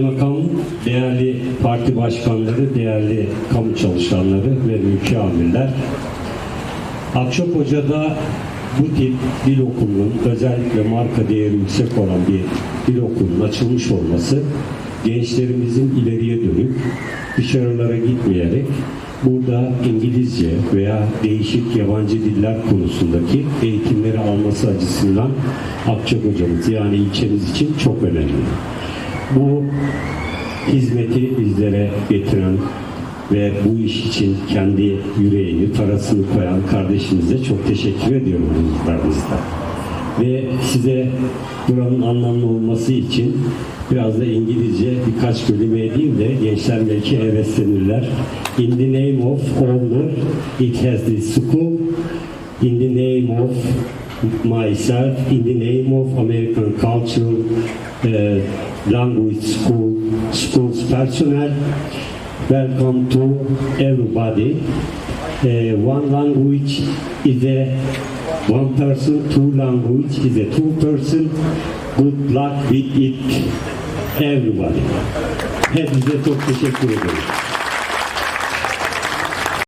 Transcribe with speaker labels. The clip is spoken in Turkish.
Speaker 1: Makam, değerli parti başkanları, değerli kamu çalışanları ve mülki amirler, Akçakoca'da bu tip dil okulunun özellikle marka değeri yüksek olan bir dil okulunun açılmış olması gençlerimizin ileriye dönük dışarılara gitmeyerek burada İngilizce veya değişik yabancı diller konusundaki eğitimleri alması açısından Akçakoca'mız yani ilçemiz için çok önemli. Bu hizmeti bizlere getiren ve bu iş için kendi yüreğini, parasını koyan kardeşimize çok teşekkür ediyorum huzurlarınızda. Ve size buranın anlamlı olması için biraz da İngilizce birkaç kelime edeyim de gençler belki heveslenirler. In the name of owner, it has this school. In the name of myself, in the name of American cultural uh, language school, schools personnel, welcome to everybody. Uh, one language is a one person, two language is a two person. Good luck with it, everybody. Hepinize çok teşekkür ederim.